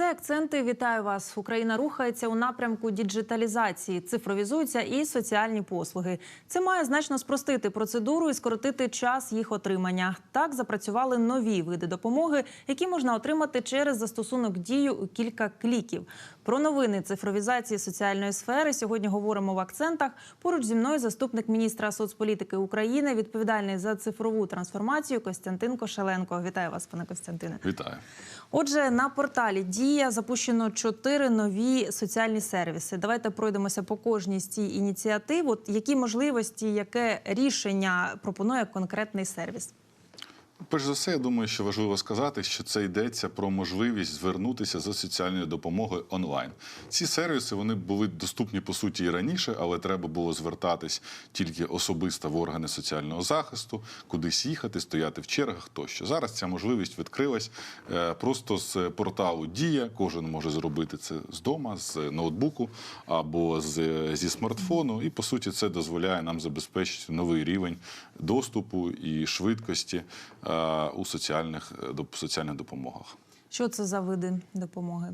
Це акценти. Вітаю вас. Україна рухається у напрямку діджиталізації, цифровізуються і соціальні послуги. Це має значно спростити процедуру і скоротити час їх отримання. Так запрацювали нові види допомоги, які можна отримати через застосунок дію у кілька кліків. Про новини цифровізації соціальної сфери сьогодні говоримо в акцентах. Поруч зі мною заступник міністра соцполітики України, відповідальний за цифрову трансформацію Костянтин Кошеленко. Вітаю вас, пане Костянтине. Вітаю. Отже, на порталі Дія запущено чотири нові соціальні сервіси. Давайте пройдемося по кожній з цій ініціатив. От які можливості, яке рішення пропонує конкретний сервіс? Перш за все, я думаю, що важливо сказати, що це йдеться про можливість звернутися за соціальною допомогою онлайн. Ці сервіси вони були доступні по суті і раніше, але треба було звертатись тільки особисто в органи соціального захисту, кудись їхати, стояти в чергах тощо. Зараз ця можливість відкрилась е, просто з порталу Дія. Кожен може зробити це з дома, з ноутбуку або з, зі смартфону. І по суті, це дозволяє нам забезпечити новий рівень доступу і швидкості е, у соціальних е, соціальних допомогах. Що це за види допомоги?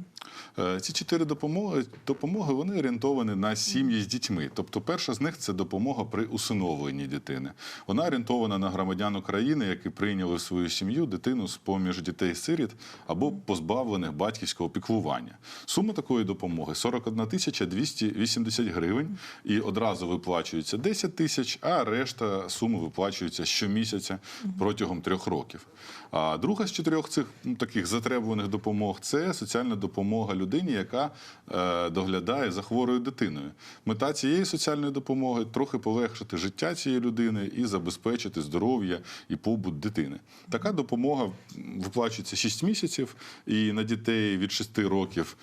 Е, Ці чотири допомоги, допомоги вони орієнтовані на сім'ї з дітьми. Тобто, перша з них це допомога при усиновленні дитини. Вона орієнтована на громадян України, які прийняли в свою сім'ю дитину з поміж дітей-сиріт або позбавлених батьківського піклування. Сума такої допомоги 41 тисяча 280 гривень, і одразу виплачується 10 тисяч, а решта суми виплачується щомісяця протягом трьох років. А друга з чотирьох цих ну, таких затребуваних допомог це соціальна допомога людині, яка е, доглядає за хворою дитиною. Мета цієї соціальної допомоги трохи полегшити життя цієї людини і забезпечити здоров'я і побут дитини. Така допомога виплачується 6 місяців, і на дітей від 6 років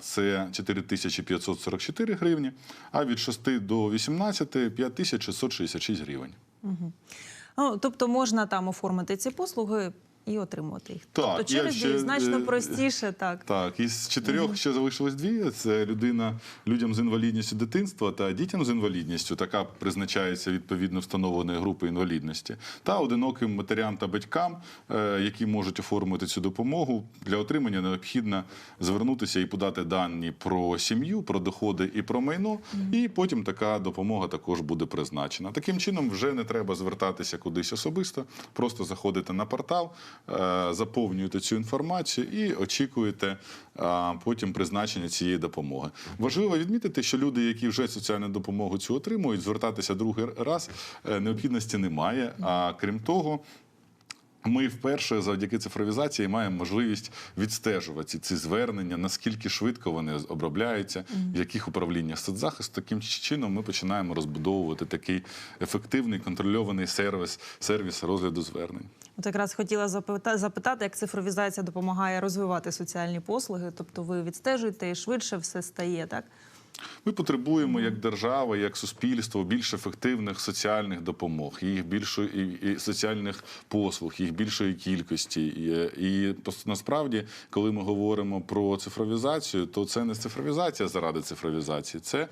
це 4544 гривні, а від 6 до 18 – 5666 гривень. Ну, тобто можна там оформити ці послуги і отримувати їх. Так, тобто через ще, Дію значно е, простіше, так. Так, із чотирьох ще залишилось дві: це людина людям з інвалідністю дитинства та дітям з інвалідністю, така призначається відповідно встановленої групи інвалідності, та одиноким матерям та батькам, е, які можуть оформити цю допомогу. Для отримання необхідно звернутися і подати дані про сім'ю, про доходи і про майно. І потім така допомога також буде призначена. Таким чином, вже не треба звертатися кудись особисто, просто заходите на портал, заповнюєте цю інформацію і очікуєте потім призначення цієї допомоги. Важливо відмітити, що люди, які вже соціальну допомогу цю отримують, звертатися другий раз е, необхідності немає. А крім того. Ми вперше завдяки цифровізації маємо можливість відстежувати ці звернення, наскільки швидко вони обробляються, в яких управліннях соцзахисту. Таким чином ми починаємо розбудовувати такий ефективний контрольований сервіс, сервіс розгляду звернень. От якраз хотіла запита- запитати, як цифровізація допомагає розвивати соціальні послуги. Тобто ви відстежуєте і швидше все стає, так? Ми потребуємо як держава, як суспільство більш ефективних соціальних допомог, їх більшої і, і соціальних послуг, їх більшої кількості. І, і насправді, коли ми говоримо про цифровізацію, то це не цифровізація заради цифровізації, це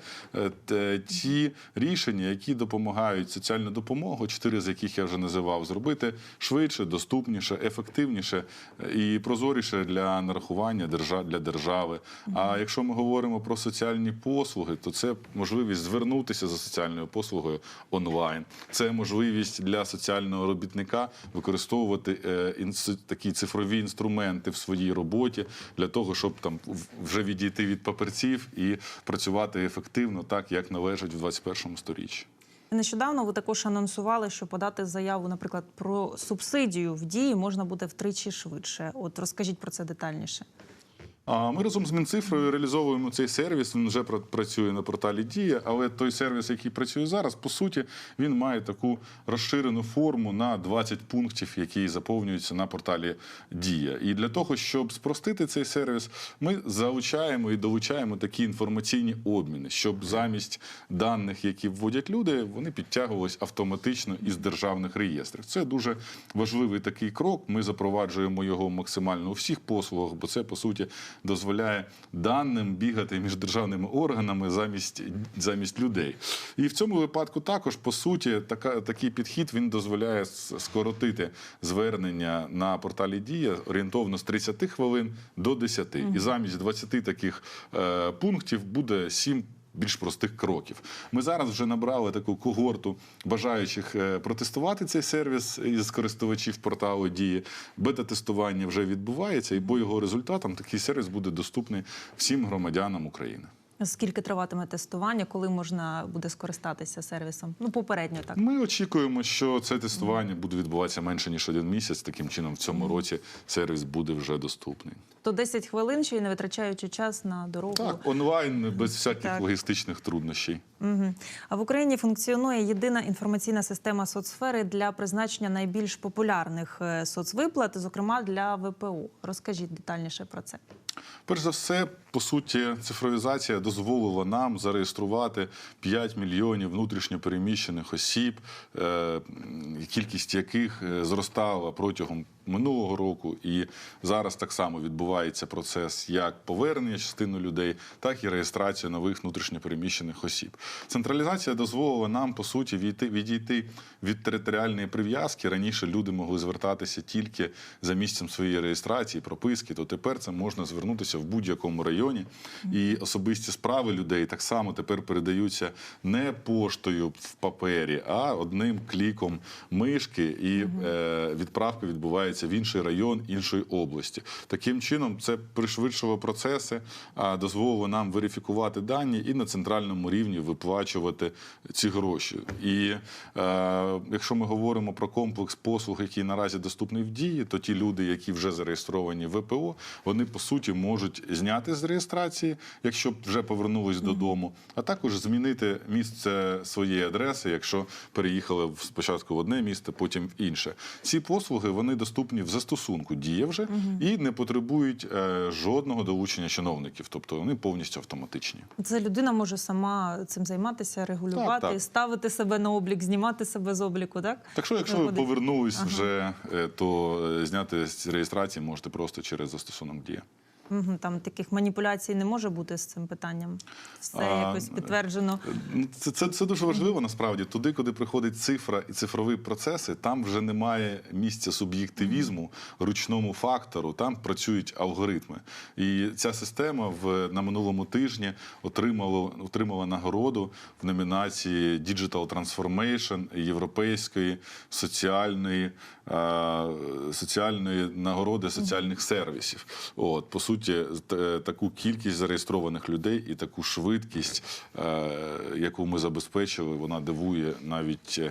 е, ті рішення, які допомагають соціальну допомогу, чотири з яких я вже називав, зробити швидше, доступніше, ефективніше е, і прозоріше для нарахування держа- для держави. А якщо ми говоримо про соціальні послуги, то це можливість звернутися за соціальною послугою онлайн. Це можливість для соціального робітника використовувати е, такі цифрові інструменти в своїй роботі для того, щоб там вже відійти від паперців і працювати ефективно, так як належить в 21 сторіччі. Нещодавно ви також анонсували, що подати заяву, наприклад, про субсидію в дії можна буде втричі швидше. От розкажіть про це детальніше. Ми разом з Мінцифрою реалізовуємо цей сервіс. Він вже працює на порталі Дія, але той сервіс, який працює зараз, по суті, він має таку розширену форму на 20 пунктів, які заповнюються на порталі Дія. І для того, щоб спростити цей сервіс, ми залучаємо і долучаємо такі інформаційні обміни, щоб замість даних, які вводять люди, вони підтягувались автоматично із державних реєстрів. Це дуже важливий такий крок. Ми запроваджуємо його максимально у всіх послугах, бо це по суті дозволяє даним бігати між державними органами замість, замість людей. І в цьому випадку також, по суті, така, такий підхід він дозволяє скоротити звернення на порталі Дія орієнтовно з 30 хвилин до 10. І замість 20 таких е, пунктів буде 7 більш простих кроків. Ми зараз вже набрали таку когорту бажаючих е, протестувати цей сервіс із користувачів порталу Дії. Бета-тестування вже відбувається, і по його результатам такий сервіс буде доступний всім громадянам України. Скільки триватиме тестування, коли можна буде скористатися сервісом? Ну, попередньо так. Ми очікуємо, що це тестування буде відбуватися менше ніж один місяць. Таким чином, в цьому році сервіс буде вже доступний. То 10 хвилин ще й не витрачаючи час на дорогу. Так, онлайн без всяких Так. логістичних труднощів. Угу. А в Україні функціонує єдина інформаційна система соцсфери для призначення найбільш популярних е, соцвиплат, зокрема для ВПО. Розкажіть детальніше про це. Перш за все, по суті, цифровізація дозволила нам зареєструвати 5 мільйонів внутрішньо переміщених осіб, е, кількість яких е, зростала протягом минулого року, і зараз так само відбувається процес як повернення частини людей, так і реєстрація нових внутрішньо переміщених осіб. Централізація дозволила нам по суті відійти, відійти від територіальної прив'язки. Раніше люди могли звертатися тільки за місцем своєї реєстрації, прописки. То тепер це можна звернутися в будь-якому районі. І особисті справи людей так само тепер передаються не поштою в папері, а одним кліком мишки, і е, відправка відбувається в інший район іншої області. Таким чином, це пришвидшило процеси, дозволило нам верифікувати дані і на центральному рівні виплачувати ці гроші. І е, якщо ми говоримо про комплекс послуг, який наразі доступний в дії, то ті люди, які вже зареєстровані в ВПО, вони по суті можуть зняти з реєстрації, якщо вже повернулись додому, а також змінити місце своєї адреси, якщо переїхали спочатку в одне місце, потім в інше. Ці послуги вони доступні в застосунку діє вже і не потребують е, жодного долучення чиновників, тобто вони повністю автоматичні. Це людина може сама цим займатися, регулювати, Так, так. ставити себе на облік, знімати себе з обліку. Так Так що, якщо ви повернулись повернулись вже, е, то е, зняти з реєстрації можете просто через застосунок дія. Там таких маніпуляцій не може бути з цим питанням. Все А, якось підтверджено. Ну, Це, це, це дуже важливо насправді. Туди, куди приходить цифра і цифрові процеси, там вже немає місця суб'єктивізму, ручному фактору, там працюють алгоритми. І ця система в, на минулому тижні отримала, отримала нагороду в номінації Digital Transformation Європейської соціальної, е, соціальної нагороди соціальних сервісів. От, по суті, т- таку кількість зареєстрованих людей і таку швидкість, е, яку ми забезпечили, вона дивує навіть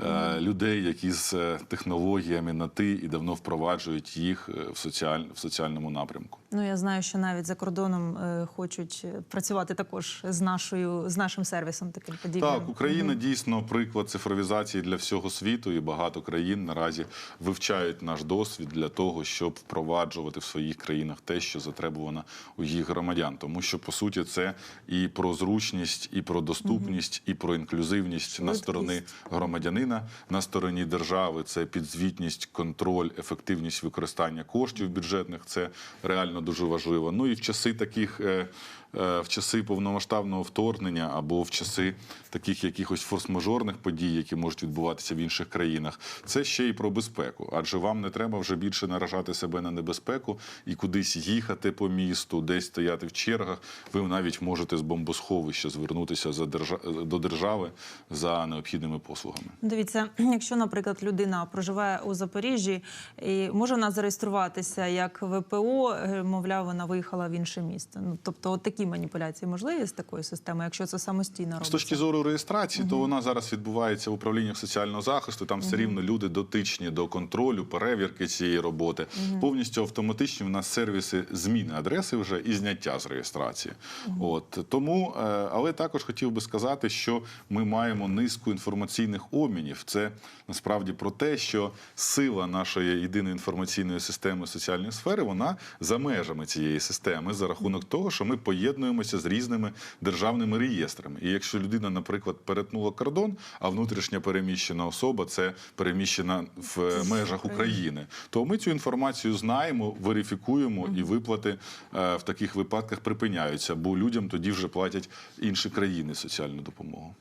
е, людей, які з е, технологіями на ти і давно впроваджують їх е, в, соціаль, в соціальному напрямку. Ну я знаю, що навіть за кордоном е, хочуть працювати також з нашою з нашим сервісом таким подібним. Так, Україна дійсно приклад цифровізації для всього світу, і багато країн наразі вивчають наш досвід для того, щоб впроваджувати в своїх країнах те, що затребувано у їх громадян. Тому що по суті це і про зручність, і про доступність, і про інклюзивність на сторони громадянина, на стороні держави це підзвітність, контроль, ефективність використання коштів бюджетних. Це реально дуже важливо. Ну і в часи таких. е, е, В часи повномасштабного вторгнення або в часи таких якихось форс-мажорних подій, які можуть відбуватися в інших країнах, це ще й про безпеку. Адже вам не треба вже більше наражати себе на небезпеку і кудись їхати по місту, десь стояти в чергах. Ви навіть можете з бомбосховища звернутися за держа- до держави за необхідними послугами. Дивіться, якщо, наприклад, людина проживає у Запоріжжі і може вона зареєструватися як ВПО, е, мовляв, вона виїхала в інше місто. Ну тобто, от такі маніпуляції можливі з такою системою, якщо це самостійно З точки зору реєстрації, то вона зараз відбувається в управліннях соціального захисту. Там все рівно люди дотичні до контролю, перевірки цієї роботи. Повністю автоматичні в нас сервіси зміни адреси вже і зняття з реєстрації. От тому, е, але також хотів би сказати, що ми маємо низку інформаційних обмінів. Це насправді про те, що сила нашої єдиної інформаційної системи соціальної сфери вона за межами цієї системи за рахунок того, що ми поєднуємося з різними державними реєстрами. І якщо людина, наприклад, перетнула кордон, а внутрішньо переміщена особа це переміщена в межах України, то ми цю інформацію знаємо, верифікуємо і виплати. Виплати е, в таких випадках припиняються, бо людям тоді вже платять інші країни соціальну допомогу.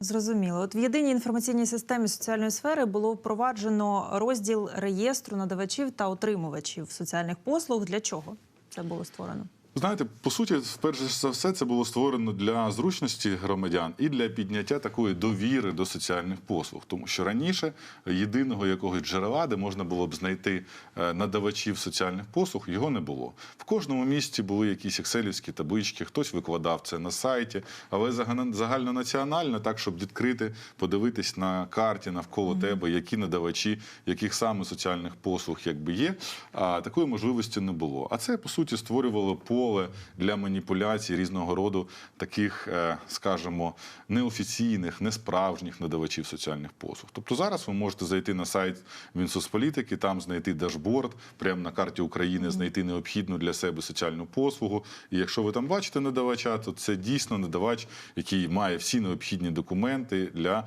Зрозуміло. От в єдиній інформаційній системі соціальної сфери було впроваджено розділ реєстру надавачів та отримувачів соціальних послуг. Для чого це було створено? Знаєте, по суті, перш за все, це було створено для зручності громадян і для підняття такої довіри до соціальних послуг, тому що раніше єдиного якогось джерела, де можна було б знайти е, надавачів соціальних послуг, його не було. В кожному місті були якісь екселівські таблички, хтось викладав це на сайті, але загально- загальнонаціонально, так щоб відкрити, подивитись на карті навколо тебе, які надавачі, яких саме соціальних послуг якби є. А такої можливості не було. А це по суті створювало поле для маніпуляцій різного роду таких, е, скажімо, неофіційних, несправжніх надавачів соціальних послуг. Тобто зараз ви можете зайти на сайт Мінсоцполітики, там знайти дашборд, прямо на карті України знайти необхідну для себе соціальну послугу. І якщо ви там бачите надавача, то це дійсно надавач, який має всі необхідні документи для.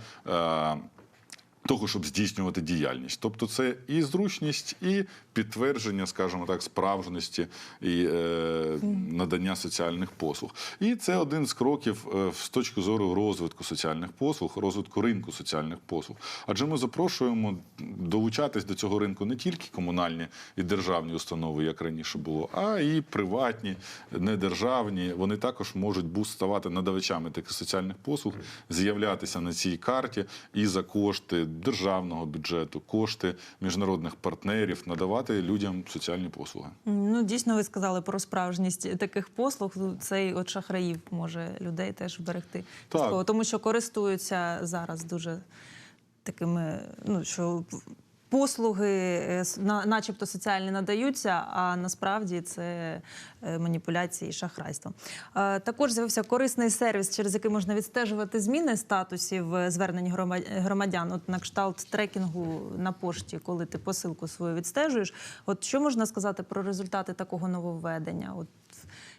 Того, щоб здійснювати діяльність. Тобто це і зручність, і підтвердження, скажімо так, справжності і е, надання соціальних послуг. І це один з кроків е, з точки зору розвитку соціальних послуг, розвитку ринку соціальних послуг. Адже ми запрошуємо долучатись до цього ринку не тільки комунальні і державні установи, як раніше було, а і приватні, недержавні. Вони також можуть ставати надавачами таких соціальних послуг, з'являтися на цій карті і за кошти державного бюджету, кошти міжнародних партнерів надавати людям соціальні послуги. Ну, дійсно, ви сказали про справжність таких послуг. Ну, Цей от шахраїв може людей теж вберегти. Так. Тому що користуються зараз дуже такими, ну що послуги, е, на- начебто соціальні надаються, а насправді це е, маніпуляції і шахрайство. Е, Також з'явився корисний сервіс, через який можна відстежувати зміни статусів звернень громадян. От на кшталт трекінгу на пошті, коли ти посилку свою відстежуєш. От що можна сказати про результати такого нововведення? От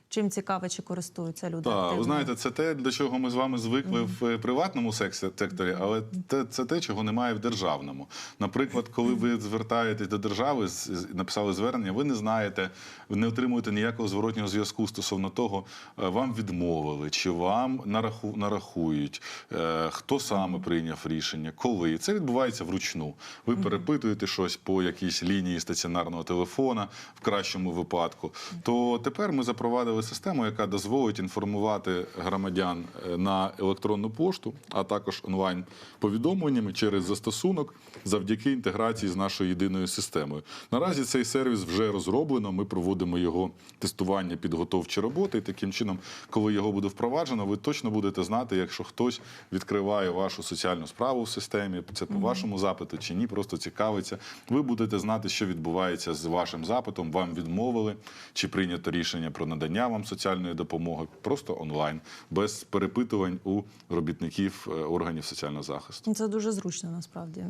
чим цікаво, чи користуються люди? Так, ви знаєте, це те, до чого ми з вами звикли в е, приватному секторі, але те, це те, чого немає в державному. Наприклад, коли ви звертаєтесь до держави, написали звернення, ви не знаєте, ви не отримуєте ніякого зворотнього зв'язку стосовно того, е, вам відмовили, чи вам нараху, нарахують, е, хто саме прийняв рішення, коли. Це відбувається вручну. Ви перепитуєте щось по якійсь лінії стаціонарного телефона, в кращому випадку. То тепер ми запровадили систему, яка дозволить інформувати громадян е, на електронну пошту, а також онлайн повідомленнями через застосунок завдяки інтеграції з нашою єдиною системою. Наразі цей сервіс вже розроблено. Ми проводимо його тестування, підготовчі роботи. І таким чином, коли його буде впроваджено, ви точно будете знати, якщо хтось відкриває вашу соціальну справу в системі, це по вашому запиту чи ні, просто цікавиться. Ви будете знати, що відбувається з вашим запитом. Вам відмовили чи прийнято рішення про надання вам соціальної допомоги просто онлайн, без перепитувань у робітників е, органів соціального захисту. Це дуже зручно насправді.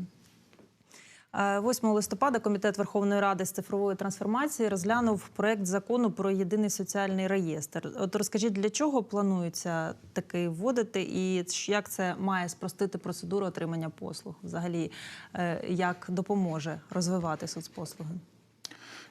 Е, 8 листопада Комітет Верховної Ради з цифрової трансформації розглянув проект закону про єдиний соціальний реєстр. От розкажіть, для чого планується такий вводити, і як це має спростити процедуру отримання послуг? Взагалі, е, як допоможе розвивати соцпослуги?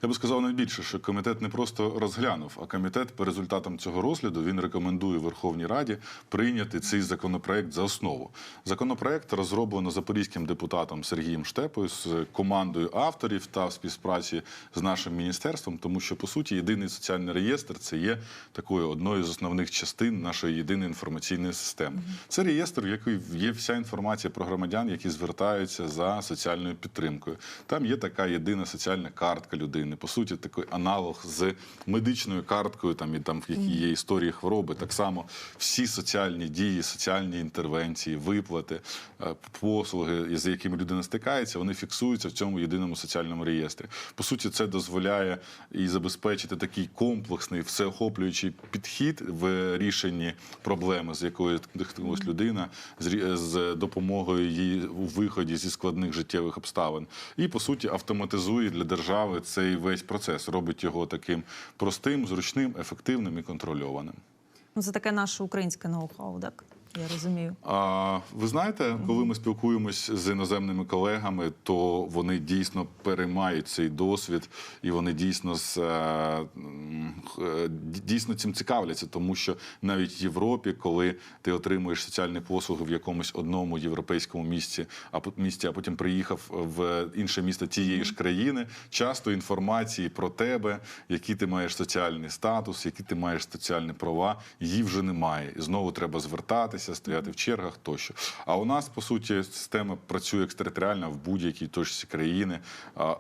Я би сказав найбільше, що комітет не просто розглянув, а комітет по результатам цього розгляду він рекомендує Верховній Раді прийняти цей законопроект за основу. Законопроект розроблено запорізьким депутатом Сергієм Штепою з командою авторів та в співпраці з нашим міністерством, тому що по суті єдиний соціальний реєстр це є такою одною з основних частин нашої єдиної інформаційної системи. Це реєстр, в який є вся інформація про громадян, які звертаються за соціальною підтримкою. Там є така єдина соціальна картка людини. По суті, такий аналог з медичною карткою, там і там в якій є історії хвороби. Так само всі соціальні дії, соціальні інтервенції, виплати, е, послуги, з якими людина стикається, вони фіксуються в цьому єдиному соціальному реєстрі. По суті, це дозволяє і забезпечити такий комплексний, всеохоплюючий підхід в рішенні проблеми, з якою стикнулась людина, з з допомогою їй у виході зі складних життєвих обставин. І по суті автоматизує для держави цей весь процес, робить його таким простим, зручним, ефективним і контрольованим. Ну, це таке наше українське ноу-хау, так? Я розумію. А ви знаєте, коли ми спілкуємось з іноземними колегами, то вони дійсно переймають цей досвід, і вони дійсно з е, е, дійсно цим цікавляться, тому що навіть в Європі, коли ти отримуєш соціальні послуги в якомусь одному європейському місці, а місті, а потім приїхав в інше місто тієї ж країни, часто інформації про тебе, який ти маєш соціальний статус, які ти маєш соціальні права, її вже немає. І знову треба звертатися, стояти в чергах тощо. А у нас, по суті, система працює екстериторіально в будь-якій точці країни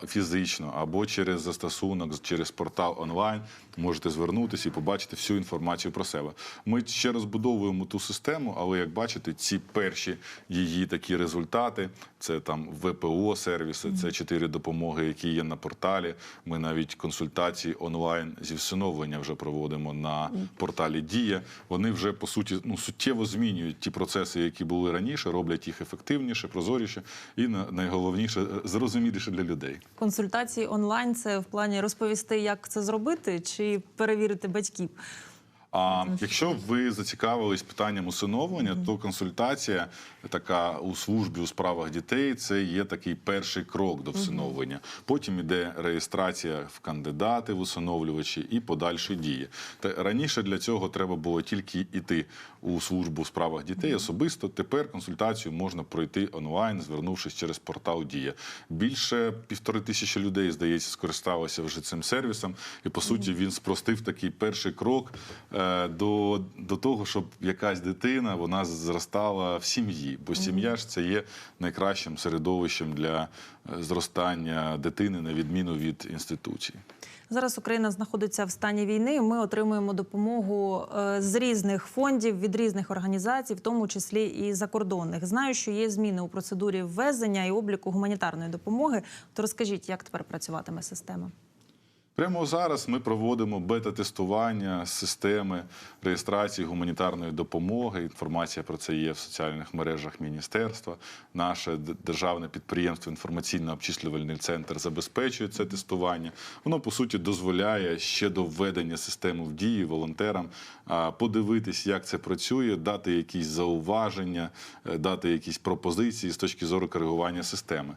фізично або через застосунок, через портал онлайн. Можете звернутися і побачити всю інформацію про себе. Ми ще розбудовуємо ту систему, але як бачите, ці перші її такі результати це там ВПО сервіси, це чотири допомоги, які є на порталі. Ми навіть консультації онлайн зі всиновлення вже проводимо на порталі Дія. Вони вже по суті ну суттєво змінюють ті процеси, які були раніше, роблять їх ефективніше, прозоріше і на- найголовніше зрозуміліше для людей. Консультації онлайн це в плані розповісти, як це зробити, чи перевірити батьків. А якщо ви зацікавились питанням усиновлення, то консультація така у службі у справах дітей це є такий перший крок до всиновлення. Потім іде реєстрація в кандидати в усиновлювачі і подальші дії. Та раніше для цього треба було тільки йти у службу у справах дітей особисто. Тепер консультацію можна пройти онлайн, звернувшись через портал Дія. Більше півтори тисячі людей, здається, скористалося вже цим сервісом, і по суті він спростив такий перший крок е, до, до того, щоб якась дитина вона зростала в сім'ї, бо сім'я ж це є найкращим середовищем для е, зростання дитини на відміну від інституції. Зараз Україна знаходиться в стані війни. Ми отримуємо допомогу е, з різних фондів від різних організацій, в тому числі і закордонних. Знаю, що є зміни у процедурі ввезення і обліку гуманітарної допомоги. То розкажіть, як тепер працюватиме система? Прямо зараз ми проводимо бета-тестування системи реєстрації гуманітарної допомоги. Інформація про це є в соціальних мережах міністерства. Наше державне підприємство інформаційно-обчислювальний центр забезпечує це тестування. Воно по суті дозволяє ще до введення системи в дії волонтерам подивитись, як це працює, дати якісь зауваження, е, дати якісь пропозиції з точки зору коригування системи.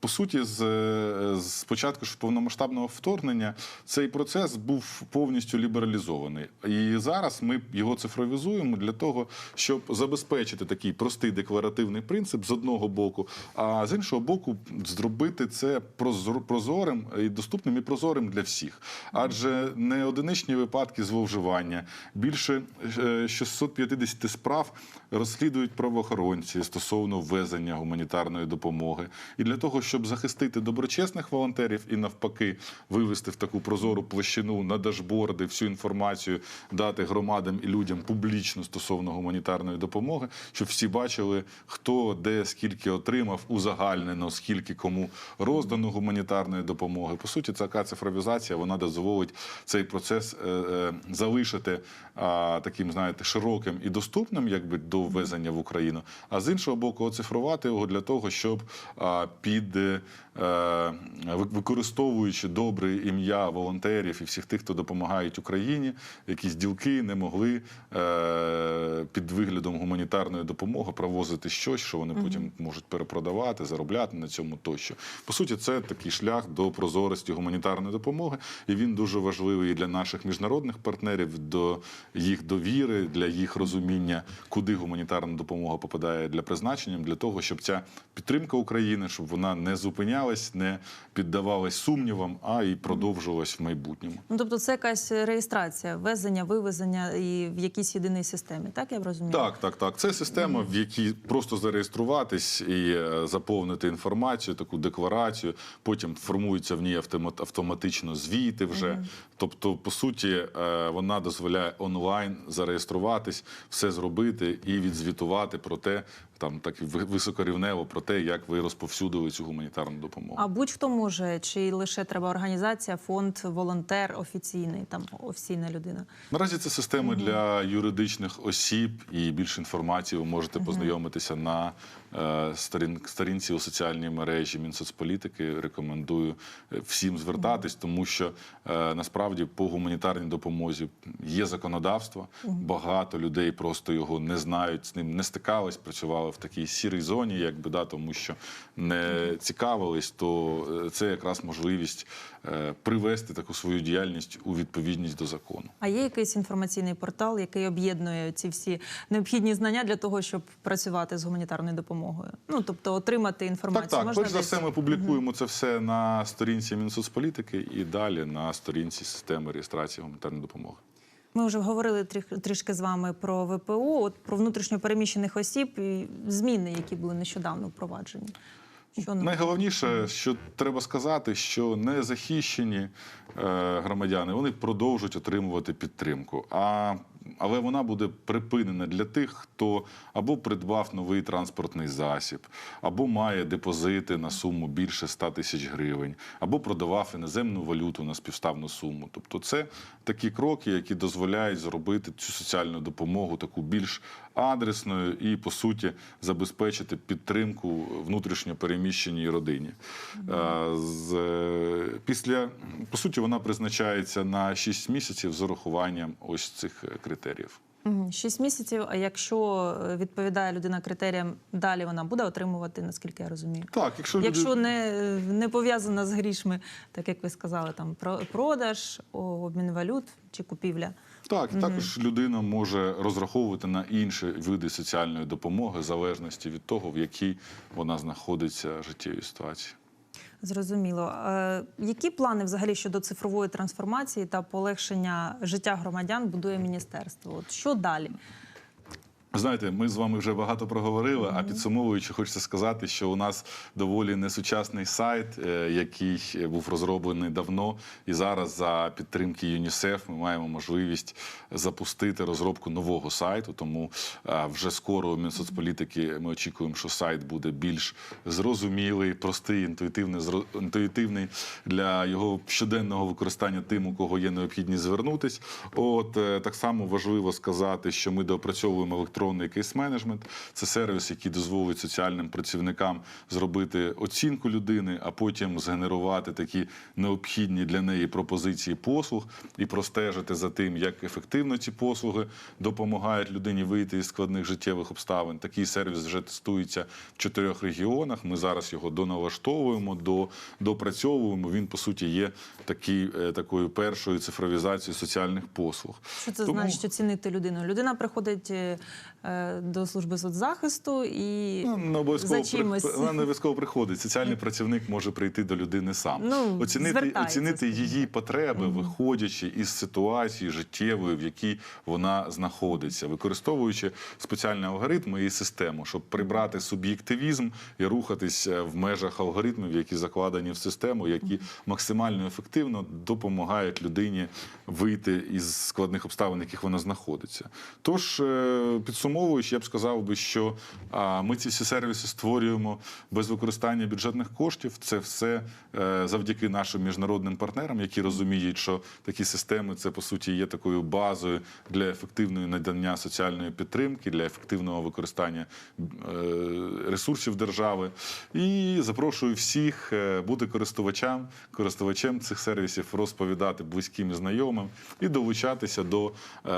По суті, з, е, з початку ж повномасштабного вторгнення цей процес був повністю лібералізований. І зараз ми його цифровізуємо для того, щоб забезпечити такий простий декларативний принцип з одного боку, а з іншого боку, зробити це прозор- прозорим і доступним і прозорим для всіх. Адже не одиничні випадки зловживання, більше е, 650 справ розслідують правоохоронці стосовно ввезення гуманітарної допомоги. І для того, щоб захистити доброчесних волонтерів і навпаки вивести в таку прозору площину на дашборди всю інформацію, дати громадам і людям публічно стосовно гуманітарної допомоги, щоб всі бачили, хто де скільки отримав, узагальнено, скільки кому роздано гуманітарної допомоги. По суті, така цифровізація вона дозволить цей процес е, е, залишити таким, знаєте, широким і доступним, якби до ввезення в Україну. А з іншого боку, оцифрувати його для того, щоб а, під е, ви- використовуючи добре ім'я волонтерів і всіх тих, хто допомагають Україні, якісь ділки не могли е, під виглядом гуманітарної допомоги провозити щось, що вони потім можуть перепродавати, заробляти на цьому тощо. По суті, це такий шлях до прозорості гуманітарної допомоги, і він дуже важливий і для наших міжнародних партнерів, до їх довіри, для їх розуміння, куди гуманітарна допомога попадає для призначення, для того, щоб ця підтримка України, щоб вона не зупинялась, не піддавалась сумнівам, а і продовжувалась в майбутньому. Ну тобто, це якась реєстрація, ввезення, вивезення і в якійсь єдиній системі. Так я розумію? Так, так, так. Це система, в якій просто зареєструватись і е, заповнити інформацію, таку декларацію. Потім формуються в ній автомат- автоматично звіти вже. Тобто, по суті, е, вона дозволяє онлайн зареєструватись, все зробити і відзвітувати про те, там так високорівнево про те, як ви розповсюдили цю гуманітарну допомогу. А будь-хто може, чи лише треба організація, фонд, волонтер офіційний, там офіційна людина. Наразі це система для юридичних осіб, і більше інформації ви можете познайомитися на сторін, сторінці у соціальній мережі Мінсоцполітики. Рекомендую е, всім звертатись, тому що е, насправді по гуманітарній допомозі є законодавство. Багато людей просто його не знають, з ним не стикались, працювали в такій сірій зоні, якби да, тому що не цікавились, то е, це якраз можливість е, привести таку свою діяльність у відповідність до закону. А є якийсь інформаційний портал, який об'єднує ці всі необхідні знання для того, щоб працювати з гуманітарною допомогою? Ну тобто отримати інформацію. Так, так. Можна Перш за все, ми публікуємо це все на сторінці Мінсоцполітики і далі на сторінці системи реєстрації гуманітарної допомоги. Ми вже говорили трішки з вами про ВПО, от про внутрішньопереміщених осіб і зміни, які були нещодавно впроваджені. Що Найголовніше, що треба сказати, що незахищені е, громадяни вони продовжують отримувати підтримку. А але вона буде припинена для тих, хто або придбав новий транспортний засіб, або має депозити на суму більше 100 тисяч гривень, або продавав іноземну валюту на співставну суму. Тобто, це такі кроки, які дозволяють зробити цю соціальну допомогу таку більш адресною і по суті забезпечити підтримку внутрішньо переміщеній родині. Е, після по суті вона призначається на 6 місяців з урахуванням ось цих е, критеріїв. Шість місяців. А якщо е, відповідає людина критеріям, далі вона буде отримувати, наскільки я розумію. Так, якщо, люди- не, не пов'язана з грішми, так як ви сказали, там про- продаж, обмін валют чи купівля. Так, також людина може розраховувати на інші види соціальної допомоги в залежності від того, в якій вона знаходиться життєвій ситуації. Зрозуміло. Е, які плани взагалі щодо цифрової трансформації та полегшення життя громадян будує міністерство? От що далі? Знаєте, ми з вами вже багато проговорили, а підсумовуючи, хочеться сказати, що у нас доволі несучасний сайт, е, який був розроблений давно, і зараз за підтримки ЮНІСЕФ ми маємо можливість запустити розробку нового сайту. Тому е, вже скоро у Мінсоцполітики ми очікуємо, що сайт буде більш зрозумілий, простий, інтуїтивний, інтуїтивний для його щоденного використання тим, у кого є необхідність звернутись. От е, так само важливо сказати, що ми доопрацьовуємо електронний кейс-менеджмент. Це сервіс, який дозволить соціальним працівникам зробити оцінку людини, а потім згенерувати такі необхідні для неї пропозиції послуг і простежити за тим, як ефективно ці послуги допомагають людині вийти із складних життєвих обставин. Такий сервіс вже тестується в чотирьох регіонах. Ми зараз його доналаштовуємо, до, допрацьовуємо. Він по суті є такий, е, такою першою цифровізацією соціальних послуг. Що це Тому- значить оцінити людину? Людина приходить е, до служби соцзахисту і Ну, за чимось. при- вона не обов'язково приходить. Соціальний працівник може прийти до людини сам. Ну, оцінити, оцінити її потреби, виходячи із ситуації життєвої, в якій вона знаходиться, використовуючи спеціальні алгоритми і систему, щоб прибрати суб'єктивізм і рухатись в межах алгоритмів, які закладені в систему, які максимально ефективно допомагають людині вийти із складних обставин, в яких вона знаходиться. Тож, е, підсумовуючи, я б сказав би, що ми ці всі сервіси створюємо без використання бюджетних коштів. Це все е, завдяки нашим міжнародним партнерам, які розуміють, що такі системи це по суті є такою базою для ефективної надання соціальної підтримки, для ефективного використання е, ресурсів держави. І запрошую всіх е, бути користувачам, користувачем цих сервісів, розповідати близьким і знайомим і долучатися до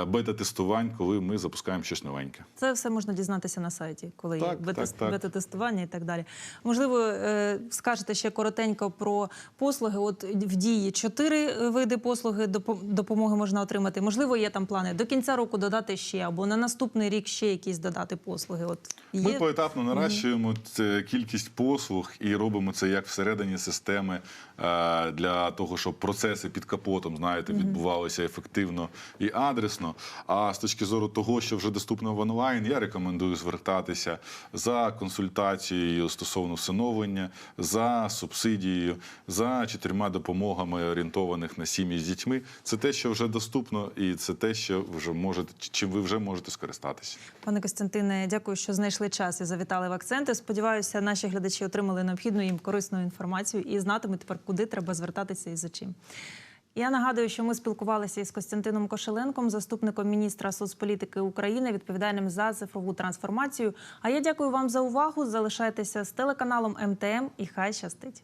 бета-тестувань, коли ми запускаємо щось новеньке. Це все можна дізнатися на сайті, коли є Так, так. бета-тестування і так далі. Можливо, е, скажете ще коротенько про послуги. От в дії чотири види послуги допо- допомоги можна отримати. Можливо, є там плани до кінця року додати ще, або на наступний рік ще якісь додати послуги. От Ми поетапно наращуємо зменшуємо це кількість послуг і робимо це як всередині системи е, для того, щоб процеси під капотом, знаєте, відбувалися ефективно і адресно. А з точки зору того, що вже доступно в онлайн, я рекомендую звертатися за консультацією стосовно всиновлення, за субсидією, за чотирма допомогами орієнтованих на сім'ї з дітьми. Це те, що вже доступно, і це те, що вже можете, чим ви вже можете скористатися. Пане Костянтине, дякую, що знайшли час і завітали в акценти. Сподіваюся, наші глядачі отримали необхідну їм корисну інформацію і знатимуть тепер, куди треба звертатися і за чим. Я нагадую, що ми спілкувалися із Костянтином Кошеленком, заступником міністра соцполітики України, відповідальним за цифрову трансформацію. А я дякую вам за увагу. Залишайтеся з телеканалом МТМ і хай щастить.